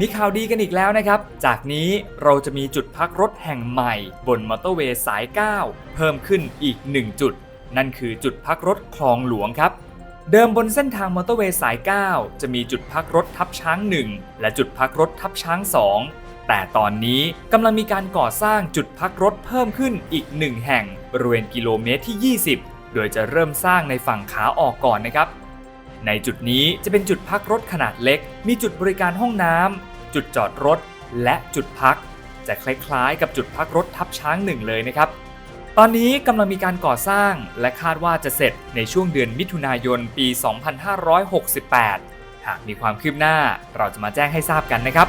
มีข่าวดีกันอีกแล้วนะครับ จากนี้เราจะมีจุดพักรถแห่งใหม่ บนมอเตอร์เวย์สาย 9 เพิ่มขึ้นอีก 1 จุด นั่นคือจุดพักรถคลองหลวงครับ เดิมบนเส้นทางมอเตอร์เวย์สาย 9 จะมีจุดพักรถทับช้าง 1 และจุดพักรถทับช้าง 2 แต่ตอนนี้กำลังมีการก่อสร้างจุดพักรถเพิ่มขึ้นอีก 1 แห่ง บริเวณกิโลเมตรที่ 20 โดยจะเริ่มสร้างในฝั่งขาออกก่อนนะครับ ในจุดนี้จะเป็นจุดพักรถขนาดเล็ก มีจุดบริการห้องน้ำจุดจอดรถ และจุดพัก จะคล้ายๆ กับจุดพักรถทับช้างหนึ่งเลยนะครับ ตอนนี้กำลังมีการก่อสร้างและคาดว่าจะเสร็จในช่วงเดือนมิถุนายนปี 2568 หากมีความคืบหน้าเราจะมาแจ้งให้ทราบกันนะครับ